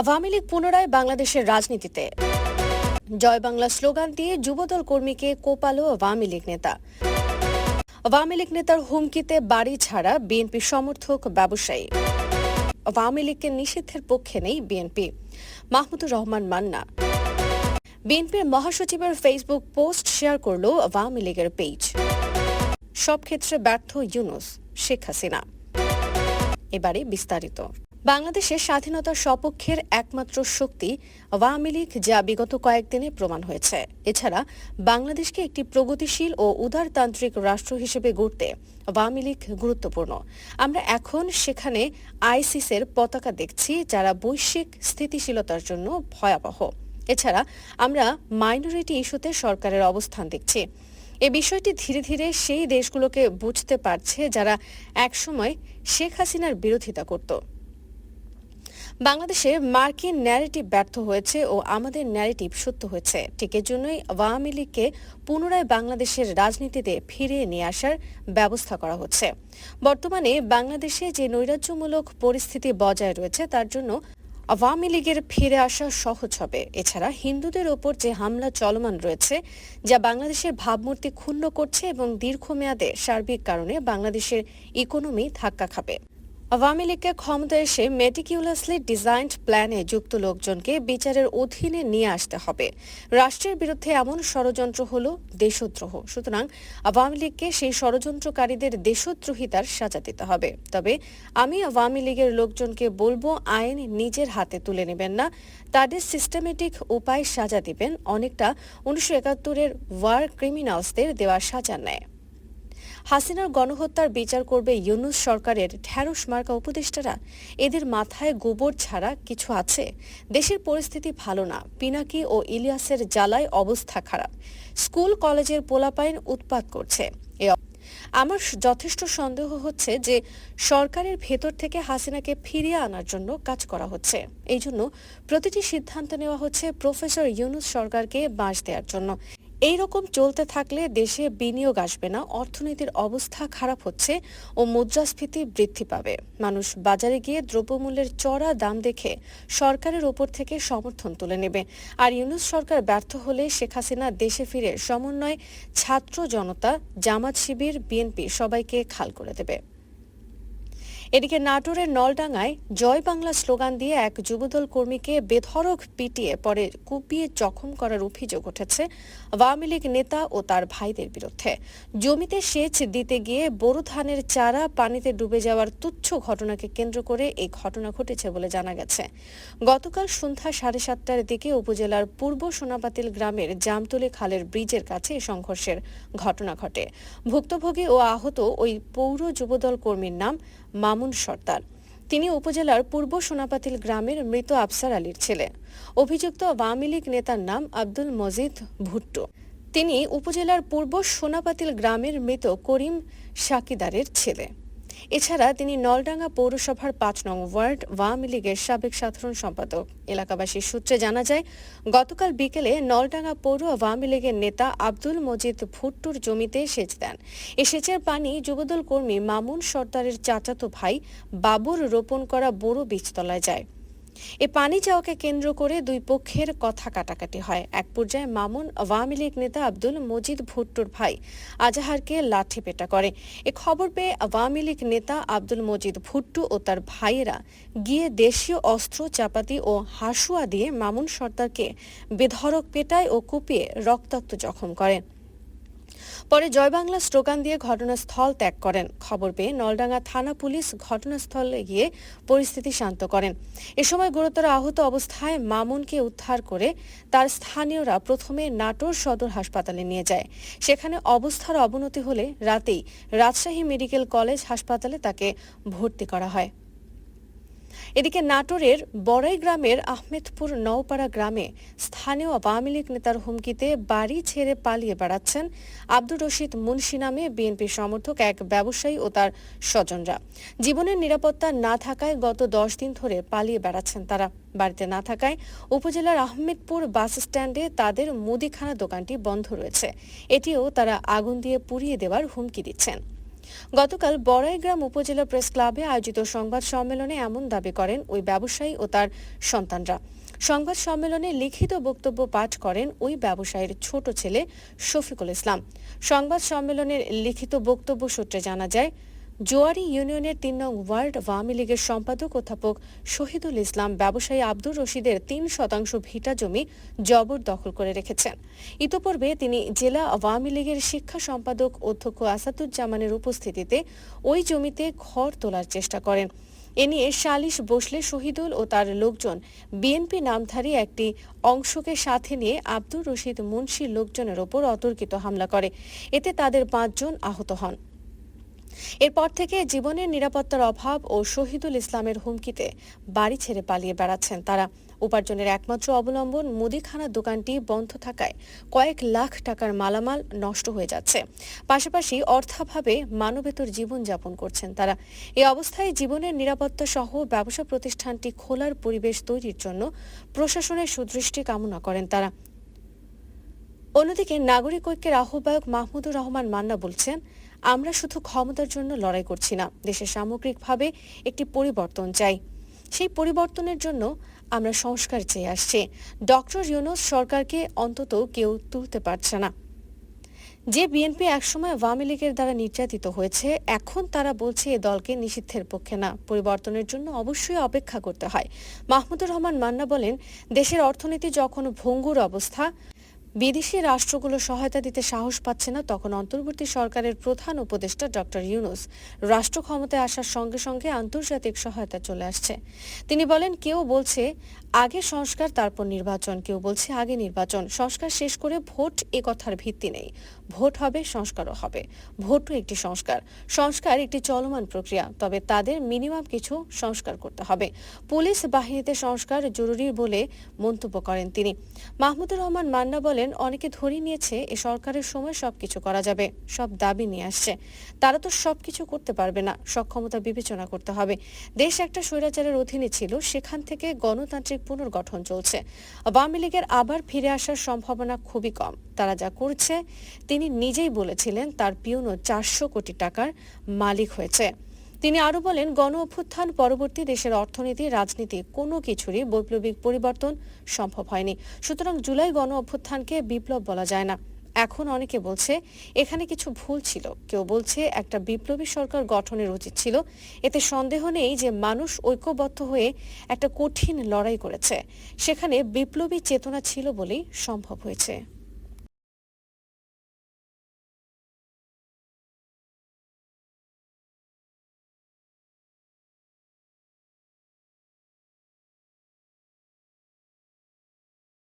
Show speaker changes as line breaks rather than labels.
আওয়ামী লীগ পুনরায় বাংলাদেশের রাজনীতিতে। জয় বাংলা স্লোগান দিয়ে যুবদল কর্মীকে কোপালো আওয়ামী লীগ নেতা। আওয়ামী লীগ নেতার হুমকিতে বাড়ি ছাড়া বিএনপি সমর্থক ব্যবসায়ী। আওয়ামী লীগকে নিষিদ্ধের পক্ষে নেই বিএনপি। মাহমুদুর রহমান মান্না। বিএনপির মহাসচিবের ফেসবুক পোস্ট শেয়ার করল আওয়ামী লীগের পেজ সব ক্ষেত্রে ব্যর্থ ইউনুস, শেখ হাসিনা। এবারে বিস্তারিত। বাংলাদেশের স্বাধীনতার সপক্ষের একমাত্র শক্তি আওয়ামী লীগ, যা বিগত কয়েকদিনে প্রমাণ হয়েছে। এছাড়া বাংলাদেশকে একটি প্রগতিশীল ও উদারতান্ত্রিক রাষ্ট্র হিসেবে গড়তে আওয়ামী লীগ গুরুত্বপূর্ণ। আমরা এখন সেখানে আইসিসের পতাকা দেখছি, যারা বৈশ্বিক স্থিতিশীলতার জন্য ভয়াবহ। এছাড়া আমরা মাইনরিটি ইস্যুতে সরকারের অবস্থান দেখছি। এ বিষয়টি ধীরে ধীরে সেই দেশগুলোকে বুঝতে পারছে, যারা একসময় শেখ হাসিনার বিরোধিতা করত। বাংলাদেশে মার্কিন ন্যারেটিভ ব্যর্থ হয়েছে ও আমাদের ন্যারেটিভ সত্য হয়েছে। ঠিক এজন্যই আওয়ামী লীগকে পুনরায় বাংলাদেশের রাজনীতিতে ফিরিয়ে নিয়ে আসার ব্যবস্থা করা হচ্ছে। বর্তমানে বাংলাদেশে যে নৈরাজ্যমূলক পরিস্থিতি বজায় রয়েছে, তার জন্য আওয়ামী লীগের ফিরে আসা সহজ হবে। এছাড়া হিন্দুদের ওপর যে হামলা চলমান রয়েছে, যা বাংলাদেশের ভাবমূর্তি ক্ষুণ্ণ করছে এবং দীর্ঘমেয়াদে সার্বিক কারণে বাংলাদেশের ইকোনমি ধাক্কা খাবে। আওয়ামী লীগকে ক্ষমতায় এসে মেটিকিউলাসলি ডিজাইনড প্ল্যানে যুক্ত লোকজনকে বিচারের অধীনে নিয়ে আসতে হবে। রাষ্ট্রের বিরুদ্ধে এমন ষড়যন্ত্র হল দেশদ্রোহ। সুতরাং আওয়ামী লীগকে সেই ষড়যন্ত্রকারীদের দেশদ্রোহিতার সাজা দিতে হবে। তবে আমি আওয়ামী লীগের লোকজনকে বলব, আইন নিজের হাতে তুলে নেবেন না। তাদের সিস্টেমেটিক উপায় সাজা দিবেন। অনেকটা উনিশশো একাত্তরের ওয়ার ক্রিমিনালসদের দেওয়া সাজা নেয়। হাসিনার গণহত্যার বিচার করবে ইউনুস সরকারের ঢ্যাঁড়স মার্কা উপদেষ্টারা। এদের মাথায় গোবর ছাড়া কিছু আছে। দেশের পরিস্থিতি ভালো না। পিনাকি ও ইলিয়াসের জ্বালায় অবস্থা খারাপ। স্কুল, কলেজের পোলাপাইন উৎপাত করছে। আমার যথেষ্ট সন্দেহ হচ্ছে যে সরকারের ভেতর থেকে হাসিনাকে ফিরিয়ে আনার জন্য কাজ করা হচ্ছে। এই জন্য প্রতিটি সিদ্ধান্ত নেওয়া হচ্ছে প্রফেসর ইউনুস সরকারকে বাঁশ দেওয়ার জন্য। এই রকম চলতে থাকলে দেশে বিনিয়োগ আসবে না, অর্থনীতির অবস্থা খারাপ হচ্ছে ও মুদ্রাস্ফীতি বৃদ্ধি পাবে। মানুষ বাজারে গিয়ে দ্রব্যমূল্যের চড়া দাম দেখে সরকারের ওপর থেকে সমর্থন তুলে নেবে। আর ইউনুস সরকার ব্যর্থ হলে শেখ হাসিনা দেশে ফিরে সমন্বয়, ছাত্র জনতা, জামাত শিবির, বিএনপি সবাইকে খাল করে দেবে। এদিকে নাটোরের নলডাঙ্গায় জয় বাংলা স্লোগান দিয়ে এক যুবদল কর্মীকে বেধড়ক পিটিয়ে পরে কুপিয়ে জখম করার অভিযোগ উঠেছে আওয়ামী লীগ নেতা ও তার ভাইদের বিরুদ্ধে। জমিতে সেচ দিতে গিয়ে বোরো ধানের চারা পানিতে ডুবে যাওয়ার তুচ্ছ ঘটনাকে কেন্দ্র করে এই ঘটনা ঘটেছে বলে জানা গেছে। গতকাল সন্ধ্যা সাড়ে সাতটার দিকে উপজেলার পূর্ব সোনাপাতিল গ্রামের জামতলি খালের ব্রিজের কাছে এই সংঘর্ষের ঘটনা ঘটে। ভুক্তভোগী ও আহত ওই পৌর যুবদল কর্মীর নাম মামুন সর্দার। তিনি উপজেলার পূর্ব সোনাপাতিল গ্রামের মৃত আফসার আলীর ছেলে। অভিযুক্ত আওয়ামী লীগ নেতার নাম আব্দুল মজিদ ভুট্টো। তিনি উপজেলার পূর্ব সোনাপাতিল গ্রামের মৃত করিম সাকিদারের ছেলে। এছাড়া তিনি নলডাঙ্গা পৌরসভার পাঁচ নং ওয়ার্ড, আওয়ামী লীগের সাবেক সাধারণ সম্পাদক। এলাকাবাসীর সূত্রে জানা যায়, গতকাল বিকেলে নলডাঙ্গা পৌর আওয়ামী লীগের নেতা আব্দুল মজিদ ভুট্টুর জমিতে সেচ দেন। এ সেচের পানি যুবদল কর্মী মামুন সর্দারের চাচাতো ভাই বাবুর রোপণ করা বড় বীজতলায় যায়। এ পানি যাওয়াকে কেন্দ্র করে দুই পক্ষের কথা কাটাকাটি হয়। এক পর্যায়ে মামুন আওয়ামী লীগ নেতা আব্দুল মজিদ ভুট্টোর ভাই আজাহারকে লাঠি পেটা করে। এ খবর পেয়ে আওয়ামী লীগ নেতা আব্দুল মজিদ ভুট্টু ও তার ভাইয়েরা গিয়ে দেশীয় অস্ত্র, চাপাতি ও হাসুয়া দিয়ে মামুন সর্দারকে বেধড়ক পেটায় ও কুপিয়ে রক্তাক্ত জখম করেন। পরে জয় বাংলা স্লোগান দিয়ে ঘটনাস্থল ত্যাগ করেন। খবর পেয়ে নলডাঙ্গা থানা পুলিশ ঘটনাস্থলে গিয়ে পরিস্থিতি শান্ত করেন। এ সময় গুরুতর আহত অবস্থায় মামুনকে উদ্ধার করে তার স্থানীয়রা প্রথমে নাটোর সদর হাসপাতালে নিয়ে যায়। সেখানে অবস্থার অবনতি হলে রাতেই রাজশাহী মেডিকেল কলেজ হাসপাতালে তাকে ভর্তি করা হয়। এদিকে নাটোরের বড়াই গ্রামের আহমেদপুর নওপাড়া গ্রামে স্থানীয় আওয়ামী লীগ নেতার হুমকিতে বাড়ি ছেড়ে পালিয়ে বেড়াচ্ছেন আব্দুর রশিদ মুন্সি নামে বিএনপি সমর্থক এক ব্যবসায়ী ও তার স্বজনরা। জীবনের নিরাপত্তা না থাকায় গত দশ দিন ধরে পালিয়ে বেড়াচ্ছেন তারা। বাড়িতে না থাকায় উপজেলার আহমেদপুর বাস স্ট্যান্ডে তাদের মুদিখানা দোকানটি বন্ধ রয়েছে। এটিও তারা আগুন দিয়ে পুড়িয়ে দেওয়ার হুমকি দিচ্ছেন। গতকাল বড়াইগ্রাম উপজেলা প্রেস ক্লাবে আয়োজিত সংবাদ সম্মেলনে এমন দাবি করেন ওই ব্যবসায়ী ও তার সন্তানরা। সংবাদ সম্মেলনে লিখিত বক্তব্য পাঠ করেন ওই ব্যবসায়ীর ছোট ছেলে শফিকুল ইসলাম। সংবাদ সম্মেলনের লিখিত বক্তব্য সূত্রে জানা যায় জোয়ারি ইউনিয়নের তিন নং ওয়ার্ড আওয়ামী লীগের সম্পাদক অধ্যাপক শহীদুল ইসলাম ব্যবসায়ী আব্দুর রশিদের তিন শতাংশ ভিটা জমি জবর দখল করে রেখেছেন। ইতোপূর্বে তিনি জেলা আওয়ামী লীগের শিক্ষা সম্পাদক অধ্যক্ষ আসাদুজ্জামানের উপস্থিতিতে ওই জমিতে ঘর তোলার চেষ্টা করেন। এ নিয়ে সালিশ বসলে শহীদুল ও তার লোকজন বিএনপি নামধারী একটি অংশকে সাথে নিয়ে আব্দুর রশিদ মুন্সির লোকজনের ওপর অতর্কিত হামলা করে। এতে তাদের পাঁচজন আহত হন। এরপর থেকে জীবনের নিরাপত্তার অভাব ও শহীদুল ইসলামের হুমকিতে বাড়ি ছেড়ে পালিয়ে বেড়াচ্ছেন তারা। উপার্জনের একমাত্র অবলম্বন মুদিখানার দোকানটি বন্ধ থাকায় কয়েক লাখ টাকার মালামাল নষ্ট হয়ে যাচ্ছে। পাশাপাশি অর্থাভাবে মানবেতর জীবনযাপন করছেন তারা। এই অবস্থায় জীবনের নিরাপত্তা সহ ব্যবসা প্রতিষ্ঠানটি খোলার পরিবেশ তৈরির জন্য প্রশাসনের সুদৃষ্টি কামনা করেন তারা। অন্যদিকে নাগরিক ঐক্যের আহ্বায়ক মাহমুদুর রহমান মান্না বলছেন, আমরা শুধু ক্ষমতার জন্য লড়াই করছি না দেশের সামগ্রিকভাবে একটি পরিবর্তন চাই। সেই পরিবর্তনের জন্য আমরা সংস্কার চেয়ে আসছি। ডক্টর ইউনুস সরকারকে অন্তত কেউ তুলতে পারছে না। যে বিএনপি একসময় আওয়ামী লীগের দ্বারা নির্যাতিত হয়েছে, এখন তারা বলছে এ দলকে নিষিদ্ধের পক্ষে না। পরিবর্তনের জন্য অবশ্যই অপেক্ষা করতে হয়। মাহমুদুর রহমান মান্না বলেন, দেশের অর্থনীতি যখন ভঙ্গুর অবস্থা বিদেশি রাষ্ট্রগুলো সহায়তা দিতে সাহস পাচ্ছে না তখন অন্তর্বর্তী সরকারের প্রধান উপদেষ্টা ডক্টর ইউনুস রাষ্ট্র ক্ষমতায় আসার সঙ্গে সঙ্গে আন্তর্জাতিক সহায়তা চলে আসছে। তিনি বলেন, কেউ বলছে, আগে সংস্কার, তারপর নির্বাচন। কেউ বলছে, আগে নির্বাচন। সংস্কার শেষ করে ভোট এ কথার ভিত্তি নেই। ভোট হবে, সংস্কারও হবে। ভোটও একটি সংস্কার। সংস্কার একটি চলমান প্রক্রিয়া, তবে তাদের মিনিমাম কিছু সংস্কার করতে হবে। পুলিশ বাহিনীতে সংস্কার জরুরি বলে মন্তব্য করেন তিনি। মাহমুদুর রহমান মান্না বলেন অনেকে ধরিয়ে নিয়েছে এ সরকারের সময় সবকিছু করা যাবে, সব দাবি নিয়ে আসছে। তারা তো সবকিছু করতে পারবে না, সক্ষমতা বিবেচনা করতে হবে। দেশ একটা স্বৈরাচারের অধীনে ছিল, সেখান থেকে গণতান্ত্রিক পুনর্গঠন চলছে। আওয়ামী লীগের আবার ফিরে আসার সম্ভাবনা খুবই কম। তারা যা করছে, তিনি নিজেই বলেছিলেন, তার পিউনো চারশো কোটি টাকার মালিক হয়েছে। তিনি আরও বলেন গণ অভ্যুত্থান পরবর্তী দেশের অর্থনীতি, রাজনীতি, কোনো কিছুরই বৈপ্লবিক পরিবর্তন সম্ভব হয়নি। সুতরাং জুলাই গণ অভ্যুত্থানকে বিপ্লব বলা যায় না। এখন অনেকে বলছে, এখানে কিছু ভুল ছিল। কেউ বলছে, একটা বিপ্লবী সরকার গঠনের উচিত ছিল। এতে সন্দেহ নেই যে মানুষ ঐক্যবদ্ধ হয়ে একটা কঠিন লড়াই করেছে। সেখানে বিপ্লবী চেতনা ছিল বলেই সম্ভব হয়েছে।